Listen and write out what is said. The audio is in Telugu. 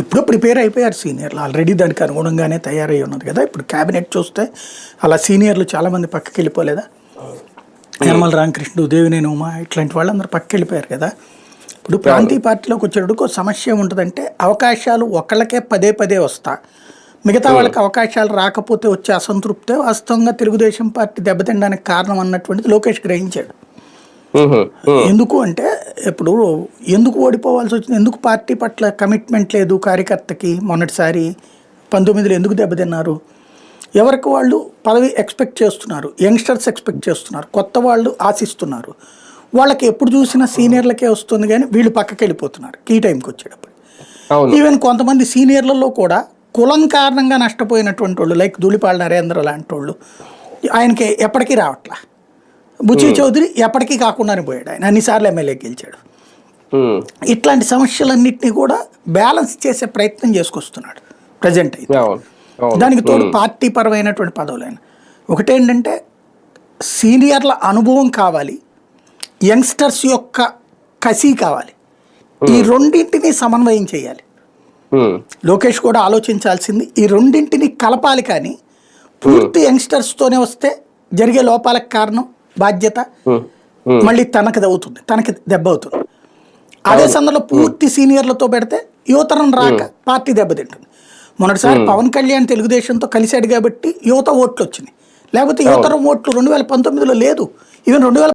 ఇప్పుడు ప్రిపేర్ అయిపోయారు సీనియర్లు. ఆల్రెడీ దానికి అనుగుణంగానే తయారై ఉన్నది కదా. ఇప్పుడు క్యాబినెట్ చూస్తే అలా సీనియర్లు చాలామంది పక్కకి వెళ్ళిపోలేదా? యనమల రామకృష్ణుడు దేవినేని ఉమా ఇట్లాంటి వాళ్ళందరూ పక్కకి వెళ్ళిపోయారు కదా. ఇప్పుడు ప్రాంతీయ పార్టీలోకి వచ్చేటప్పుడు సమస్య ఏముంటుందంటే అవకాశాలు ఒకళ్ళకే పదే పదే వస్తా. మిగతా వాళ్ళకి అవకాశాలు రాకపోతే వచ్చే అసంతృప్తే వాస్తవంగా తెలుగుదేశం పార్టీ దెబ్బతినడానికి కారణం అన్నటువంటిది లోకేష్ గ్రహించాడు. ఎందుకు అంటే ఇప్పుడు ఎందుకు ఓడిపోవాల్సి వచ్చింది? ఎందుకు పార్టీ పట్ల కమిట్మెంట్ లేదు కార్యకర్తకి? మొన్నటిసారి పంతొమ్మిదిలో ఎందుకు దెబ్బతిన్నారు? ఎవరికి వాళ్ళు పదవి ఎక్స్పెక్ట్ చేస్తున్నారు? యంగ్స్టర్స్ ఎక్స్పెక్ట్ చేస్తున్నారు. కొత్త వాళ్ళు ఆశిస్తున్నారు. వాళ్ళకి ఎప్పుడు చూసినా సీనియర్లకే వస్తుంది కానీ వీళ్ళు పక్కకి వెళ్ళిపోతున్నారు. కీ టైంకి వచ్చేటప్పుడు ఈవెన్ కొంతమంది సీనియర్లలో కూడా కులం కారణంగా నష్టపోయినటువంటి వాళ్ళు లైక్ ధూళిపాల నరేంద్ర లాంటి వాళ్ళు ఆయనకి ఎప్పటికీ రావట్లా? బుచ్చి చౌదరి ఎప్పటికీ కాకుండానే పోయాడు ఆయన. అన్నిసార్లు ఎమ్మెల్యే గెలిచాడు. ఇట్లాంటి సమస్యలన్నింటినీ కూడా బ్యాలెన్స్ చేసే ప్రయత్నం చేసుకొస్తున్నాడు ప్రజెంట్ అయితే. దానికి తోడు పార్టీ పరమైనటువంటి పదవులైన ఒకటేంటంటే సీనియర్ల అనుభవం కావాలి యంగ్స్టర్స్ యొక్క కసి కావాలి. ఈ రెండింటిని సమన్వయం చేయాలి. లోకేష్ కూడా ఆలోచించాల్సింది ఈ రెండింటిని కలపాలి కానీ పూర్తి యంగ్స్టర్స్తోనే వస్తే జరిగే లోపాలకు కారణం బాధ్యత మళ్ళీ తనకి అవుతుంది తనకి దెబ్బ అవుతుంది. అదే సందర్భంలో పూర్తి సీనియర్లతో పెడితే యువతరం రాక పార్టీ దెబ్బతింటుంది. మొన్నటిసారి పవన్ కళ్యాణ్ తెలుగుదేశంతో కలిశాడు కాబట్టి యువత ఓట్లు వచ్చినాయి. లేకపోతే యువతరం ఓట్లు రెండు వేల పంతొమ్మిదిలో లేదు. ఈవెన్ రెండు వేల